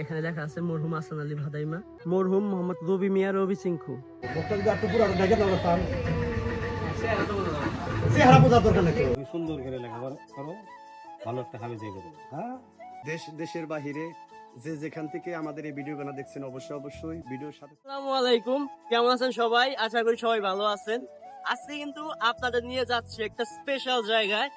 এখানে লেখা আছে মরহুম হাসান আলী ভাদাইমা মরহুম মোহাম্মদ রবি মিয়া রবি সিংখু চেহারা বোঝার দরকার নেই সুন্দর করে লেখাপড়া করো ভালো একটা হাবি দিয়ে হ্যাঁ? দেশ দেশের বাহিরে যে যেখান থেকে আমাদের এই ভিডিও গানা দেখছেন অবশ্যই অবশ্যই ভিডিওর সাথে আসসালামু আলাইকুম কেমন আছেন সবাই? আশা করি সবাই ভালো আছেন। আজকে কিন্তু আপনাদের নিয়ে যাচ্ছি একটা স্পেশাল জায়গায়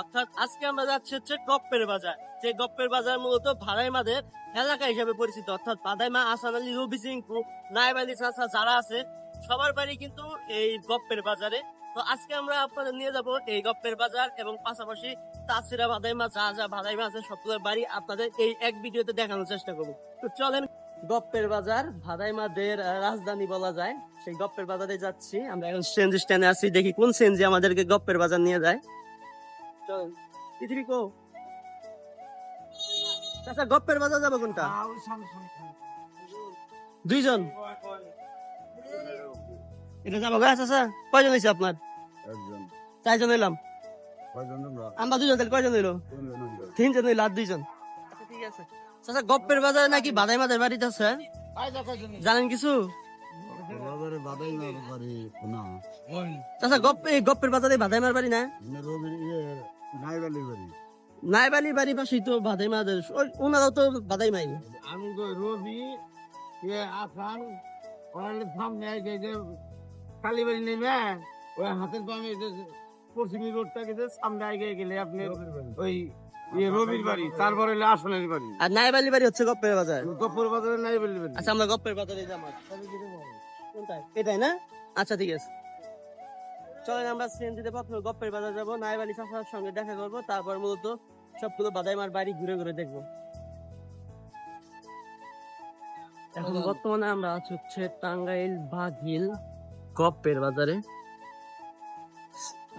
অর্থাৎ আজকে আমরা যাচ্ছি হচ্ছে গপ্পের বাজার। যে গপ্পের বাজার মূলত ভাড়াইমাদের এলাকা হিসেবে পরিচিত। অর্থাৎ ভাদাইমা আসান আলী, রবি সিংপুর নাইব আলী চাচা যারা আছে, সবার বাড়ি কিন্তু এই গপ্পের বাজারে। তো আজকে আমরা আপনাদের নিয়ে যাব এই গপ্পের বাজার এবং পাশাপাশি তাসিরা ভাদাইমা, যা যা ভাদাইমা আছে, সবগুলোর বাড়ি আপনাদের এই এক ভিডিওতে দেখানোর চেষ্টা করব। তো চলেন গপ্পের বাজার, ভাদাইমাদের রাজধানী বলা যায়। সেই গপ্পের বাজারে যাচ্ছি। আমরা এখন সেনজি স্ট্যান্ডে আছি, দেখি কোন সেনজি আমাদেরকে গপ্পের বাজার নিয়ে যায়। চল। পৃথিবী কো আচ্ছা গপ্পের বাজার যাব কোনটা? দুইজন? এটা যাব গা আচ্ছা কয়জন হয়েছে আপনার? চারজন এলাম আমরা দুজন তাহলে কয়জন হইল? তিনজন হইল। আর দুইজন। আচ্ছা ঠিক আছে। আচ্ছা গপ্পের বাজারে নাকি বাদাই মাদের বাড়িতে আছে? জানেন কিছু? এই গপ্পের বাজারে বাদাইমার বাড়ি না? নাইবালি বাড়ি পাশেই তো বাদাইমাদের ওই ওনারাও তো বাদাইমাই আমি তো রবি ইয়ে আসান ওনার সামনে আগে যে কালীবাড়ি নেমে ওই হাতের পামে যে পশ্চিমী রোডটা গেছে সামনে আগে গেলে আপনি ওই ইয়ে রবির বাড়ি তারপরে হলো আসনের বাড়ি। আর নাইবালি বাড়ি হচ্ছে গপ্পের বাজার। গপ্পর বাজারে বাড়ি আচ্ছা আমরা গপ্পের বাজারে যাব এটাই না? আচ্ছা ঠিক আছে। চলেন আমরা সিএনজিতে প্রথমে গপ্পের বাজার যাব। নাইবালি চাচার সঙ্গে দেখা করব তারপর মূলত সবগুলো বাদাইমার বাড়ি ঘুরে ঘুরে দেখব। এখন বর্তমানে আমরা আছি হচ্ছে টাঙ্গাইল বাঘিল গপ্পের বাজারে।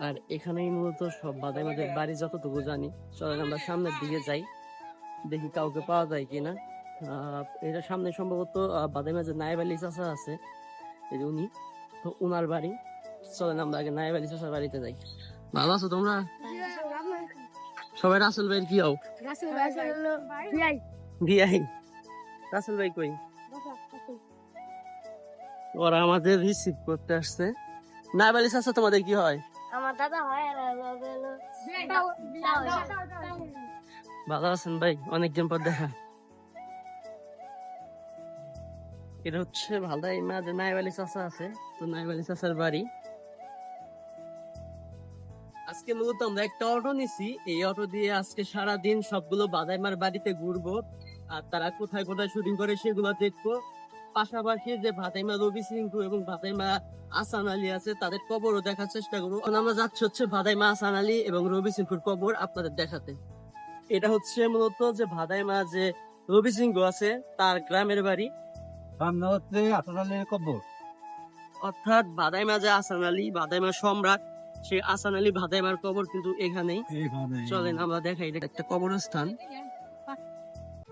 আর এখানেই মূলত সব বাদাইমাদের বাড়ি যতটুকু জানি। চলেন আমরা সামনের দিকে যাই দেখি কাউকে পাওয়া যায় কিনা। আহ, এটা সামনে সম্ভবত আহ, বাদাইমাঝে নায়েব আলী চাষা আছে এই যে উনি। তো উনার বাড়ি। চলেন আমরা আগে নায়েব আলী চাষার বাড়িতে যাই। ভালো আছো তোমরা? সবাই রাসেল ভাইয়ের কি হও? বিয়াই রাসেল ভাই কই? ওরা আমাদের রিসিভ করতে আসছে। নায়েব আলী চাষা তোমাদের কি হয়? আমার দাদা হয় আর হলো হলো ভালো আছেন ভাই? অনেকদিন পর দেখা। এটা হচ্ছে ভালদাই মাঝে নাইব আলী চাষা আছে। তো নাইব আলী চাষার বাড়ি। আজকে মূলত আমরা একটা অটো নিছি এই অটো দিয়ে আজকে সারা দিন সবগুলো বাদাইমার বাড়িতে ঘুরবো আর তারা কোথায় কোথায় শুটিং করে সেগুলো দেখব। পাশাপাশি যে ভাতাইমা রবি সিংহু এবং ভাতাইমা আসান আলী আছে তাদের কবরও দেখার চেষ্টা করব। এখন আমরা যাচ্ছি হচ্ছে ভাদাইমা আসান আলী এবং রবি সিংহুর কবর আপনাদের দেখাতে। এটা হচ্ছে মূলত যে ভাদাইমা যে রবি সিংহ আছে তার গ্রামের বাড়ি। হচ্ছে আসলে কব্বর অর্থাৎ ভাদাইমা যে আসান আলী ভাদাইমা সম্রাট সেই আসান আলী ভাদাইমার কবর কিন্তু এখানেই। চলেন আমরা দেখাই এটা একটা কবরস্থান।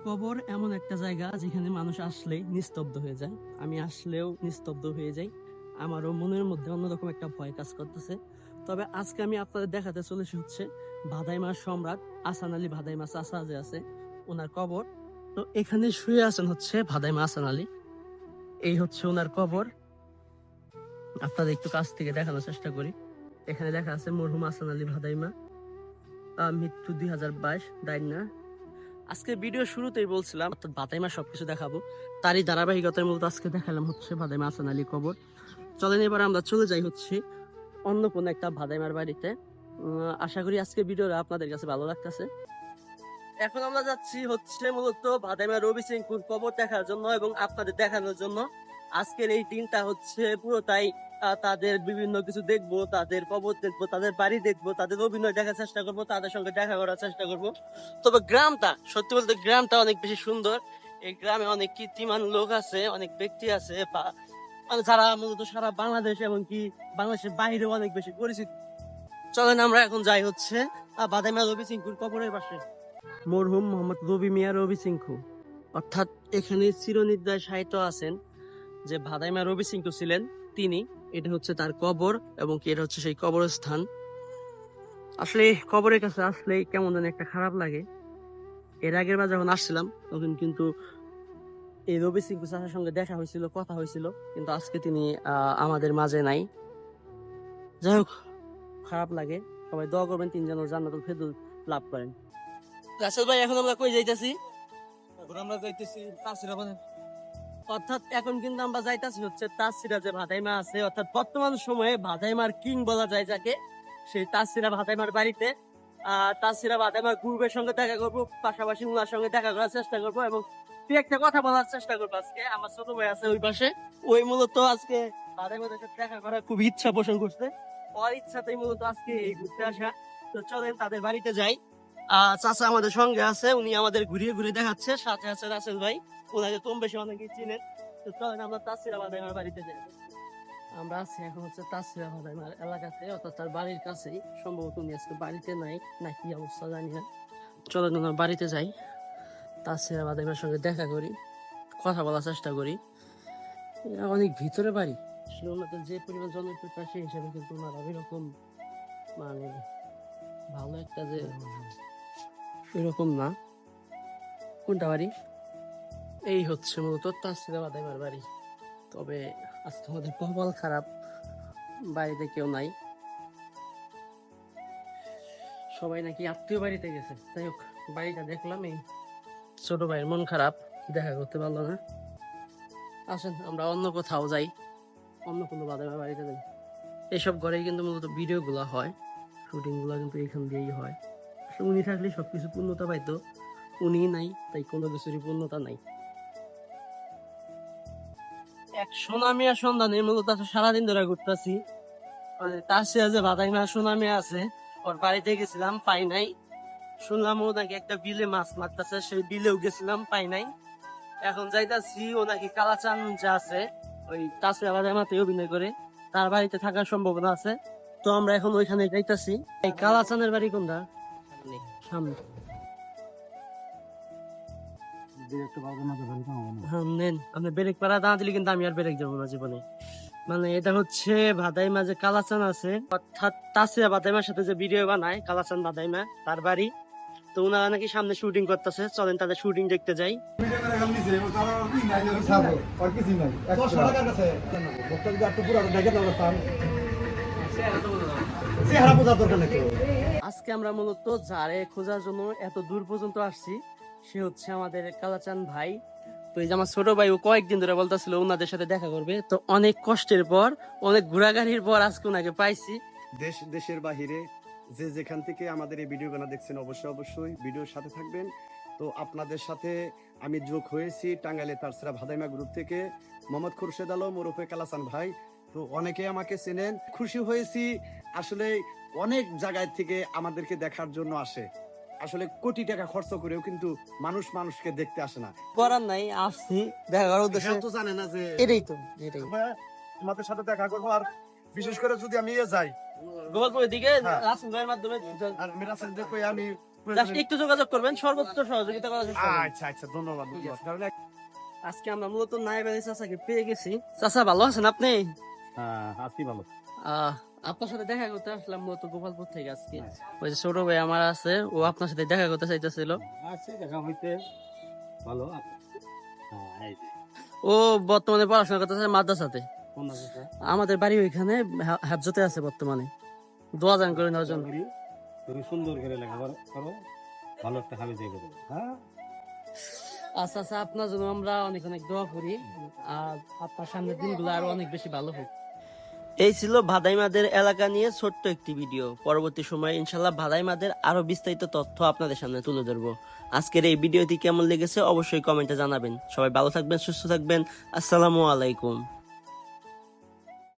কবর এমন একটা জায়গা যেখানে মানুষ আসলেই নিস্তব্ধ হয়ে যায়। আমি আসলেও নিস্তব্ধ হয়ে যাই। আমারও মনের মধ্যে অন্যরকম একটা ভয় কাজ করতেছে। তবে আজকে আমি আপনাদের দেখাতে চলেছি হচ্ছে ভাদাইমা সম্রাট আসান আলী ভাদাইমা চাষা যে আছে ওনার কবর। তো এখানে শুয়ে আছেন হচ্ছে ভাদাইমা আসান আলী। এই হচ্ছে ওনার কবর। আপনাদের একটু কাছ থেকে দেখানোর চেষ্টা করি। এখানে লেখা আছে, মরহুম আসান আলী ভাদাইমা মৃত্যু দুই হাজার বাইশ দাইনা আজকে ভিডিও শুরুতেই বলছিলাম, অর্থাৎ বাতাইমা সবকিছু দেখাবো। তারই ধারাবাহিকতার মধ্যে আজকে দেখালাম হচ্ছে ভাদাইমা আসান আলী কবর। চলেন এবার আমরা চলে যাই হচ্ছে অন্য কোনো একটা ভাদাইমার বাড়িতে। আশা করি আজকে ভিডিওটা আপনাদের কাছে ভালো লাগতেছে। এখন আমরা যাচ্ছি হচ্ছে মূলত ভাদাইমা রবি সিংপুর কবর দেখার জন্য এবং আপনাদের দেখানোর জন্য। আজকের এই দিনটা হচ্ছে পুরোটাই তাদের বিভিন্ন কিছু দেখব তাদের কবর দেখব তাদের বাড়ি দেখব তাদের অভিনয় দেখার চেষ্টা করব তাদের সঙ্গে দেখা করার চেষ্টা করব। তবে গ্রামটা সত্যি বলতে গ্রামটা অনেক বেশি সুন্দর। এই গ্রামে অনেক কীর্তিমান লোক আছে অনেক ব্যক্তি আছে বা মানে যারা মূলত সারা বাংলাদেশ এমনকি বাংলাদেশের বাইরেও অনেক বেশি পরিচিত। চলেন আমরা এখন যাই হচ্ছে বাদাইমা রবি সিংকুর কবরের পাশে। মরহুম মোহাম্মদ রবি মিয়া রবি সিংহু অর্থাৎ এখানে চিরনিদ্রায় সাহিত্য আছেন যে ভাদাইমা রবি সিংহু ছিলেন তিনি। এটা হচ্ছে তার কবর এবং কি এটা হচ্ছে সেই কবরস্থান। আসলে কবরের কাছে আসলে কেমন যেন একটা খারাপ লাগে। এর আগের বার যখন আসছিলাম, তখন কিন্তু এই রবি সিংকু চাচার সঙ্গে দেখা হয়েছিল, কথা হয়েছিল, কিন্তু আজকে তিনি আমাদের মাঝে নাই। যাই হোক, খারাপ লাগে। সবাই দোয়া করবেন তিন তিনজন জান্নাতুল ফেদুল লাভ করেন। রাসেল ভাই, এখন আমরা কই যাইতাছি? আমরা যাইতেছি অর্থাৎ এখন কিন্তু আমরা যাইতাছি হচ্ছে তাসিরা যে ভাদাইমা আছে। অর্থাৎ বর্তমান সময়ে ভাদাইমার কিং বলা যায় যাকে। সেই তাসিরা ভাদাইমার বাড়িতে তাসিরা ভাদাইমার গ্রুপের সঙ্গে দেখা করব, পাশাপাশি উনার সঙ্গে দেখা করার চেষ্টা করব এবং তুই একটা কথা বলার চেষ্টা করব আজকে। আমার ছোট ভাই আছে ওই পাশে। ওই মূলত আজকে ভাদাইমাদের সাথে দেখা করার খুব ইচ্ছা পোষণ করছে। ওর ইচ্ছাতেই মূলত আজকে এই ঘুরতে আসা। তো চলেন তাদের বাড়িতে যাই। চাচা আমাদের সঙ্গে আছে, উনি আমাদের ঘুরিয়ে ঘুরিয়ে দেখাচ্ছে। সাথে আছে রাসেল ভাই। ওনাকে কম বেশি অনেকেই চিনেন। তো চলেন, আমরা তাসিরা বাদাইমার বাড়িতে যাই। আমরা আছি এখন হচ্ছে তাসিরা বাদাইমার এলাকাতে, অর্থাৎ তার বাড়ির কাছেই। সম্ভবত উনি আজকে বাড়িতে নাই, না কি অবস্থা জানি না। চলেন ওনার বাড়িতে যাই। তাসিরা বাদাইমার সঙ্গে দেখা করি, কথা বলার চেষ্টা করি। অনেক ভিতরে বাড়ি। আসলে যে পরিমাণ জনপ্রিয়তা সেই হিসাবে কিন্তু ওনারা এরকম মানে ভালো একটা যে এরকম না। কোনটা বাড়ি? এই হচ্ছে মূলত তাসিরা বাদাইমার বাড়ি। তবে আজকে আমাদের কপাল খারাপ। বাড়িতে কেউ নাই। সবাই নাকি আত্মীয় বাড়িতে গেছে। যাই হোক, বাড়িটা দেখলাম এই ছোট ভাইয়ের মন খারাপ। দেখা করতে পারল না। আসেন, আমরা অন্য কোথাও যাই। অন্য কোনো বাদাইমার বাড়িতে যাই। এইসব ঘরেই কিন্তু মূলত ভিডিও গুলা হয়। শুটিংগুলা কিন্তু এখান দিয়েই হয়। উনি থাকলে সবকিছু পূর্ণতা পাইতো। উনি নাই, তাই কোনো কিছুরই পূর্ণতা নাই। এক সোনামিয়া সন্ধানে মূলত সারাদিন ধরে ঘুরতেছি। মানে তার সে যে বাদাইমা সোনামিয়া আছে, ওর বাড়িতে গেছিলাম, পাই নাই। শুনলাম ও নাকি একটা বিলে মাছ মারতেছে, সেই বিলেও গেছিলাম, পাই নাই। এখন যাইতাছি, ও নাকি কালাচান যা আছে, ওই তাসিয়া বাদাইমাতে অভিনয় করে, তার বাড়িতে থাকার সম্ভাবনা আছে। তো আমরা এখন ওইখানে যাইতাছি। এই কালাচানের বাড়ি কোনটা? সামনে। মাঝে হ্যাঁ নেন। আপনি ব্রেক পাড়া না দিলে কিন্তু আমি আর ব্রেক যাব না জীবনে। মানে এটা হচ্ছে ভাদাইমা যে কালাচান আছে অর্থাৎ তাসিয়া ভাদাইমার সাথে যে ভিডিও বানায় কালাচান ভাদাইমা তার বাড়ি। তো ওনারা নাকি সামনে শুটিং করতেছে। চলেন তাদের শুটিং দেখতে যাই। আজকে আমরা মূলত যারে খোঁজার জন্য এত দূর পর্যন্ত আসছি, সে হচ্ছে আমাদের কালাচান ভাই। তো এই যে আমার ছোট ভাই, ও কয়েকদিন ধরে বলতেছিল ওনাদের সাথে দেখা করবে। তো অনেক কষ্টের পর, অনেক ঘোরাঘাড়ির পর আজকে ওনাকে পাইছি। দেশ, দেশের বাহিরে যে যেখান থেকে আমাদের এই ভিডিও গানা দেখছেন, অবশ্যই অবশ্যই ভিডিওর সাথে থাকবেন। তো আপনাদের সাথে আমি যোগ হয়েছি টাঙ্গাইলে তারসরা ভাদাইমা গ্রুপ থেকে মোহাম্মদ খুরশেদ আলম ওরফে কালাসান ভাই। তো অনেকে আমাকে চেনেন। খুশি হয়েছি। আসলে অনেক জায়গায় থেকে আমাদেরকে দেখার জন্য আসে। আসলে কোটি টাকা খরচ করেও কিন্তু মানুষ মানুষকে দেখতে আসে না। করার নাই আসছি দেখা করার উদ্দেশ্যে। তো জানে না যে এটাই তো এটাই। তোমাদের সাথে দেখা করব আর বিশেষ করে যদি আমি যাই। গোপালপুরের দিকে হ্যাঁ। রাসেল ভাইয়ের মাধ্যমে আর মিরাসেল দেখো আমি একটু যোগাযোগ করবেন সর্বোচ্চ সহযোগিতা করার আচ্ছা আচ্ছা ধন্যবাদ আজকে আমরা মূলত নাইব আলী চাচাকে পেয়ে গেছি। চাচা ভালো আছেন আপনি? হ্যাঁ ভালো। আহ, আপনার সাথে দেখা করতে আসলাম মূলত গোপালপুর থেকে আজকে। ওই যে ছোট ভাই আমার আছে ও আপনার সাথে দেখা করতে চাইতেছিল। আছে দেখা হইতে। ভালো হ্যাঁ ও বর্তমানে পড়াশোনা করতেছে মাদ্রাসাতে। আমাদের বাড়ি ওইখানে হ্যা- হ্যাবজতে আছে বর্তমানে। দোয়া জান করে তুমি সুন্দর করে লেখাপড়া করো ভালো একটা। হ্যাঁ? আচ্ছা আচ্ছা আপনার জন্য আমরা অনেক অনেক দোয়া করি। আর আপনার সামনের দিনগুলো আরও অনেক বেশি ভালো হোক। এই ছিল ভাদাইমাদের এলাকা নিয়ে ছোট্ট একটি ভিডিও। পরবর্তী সময়ে ইনশাল্লাহ ভাদাইমাদের আরও বিস্তারিত তথ্য আপনাদের সামনে তুলে ধরবো। আজকের এই ভিডিওটি কেমন লেগেছে অবশ্যই কমেন্টে জানাবেন। সবাই ভালো থাকবেন, সুস্থ থাকবেন। আসসালামু আলাইকুম।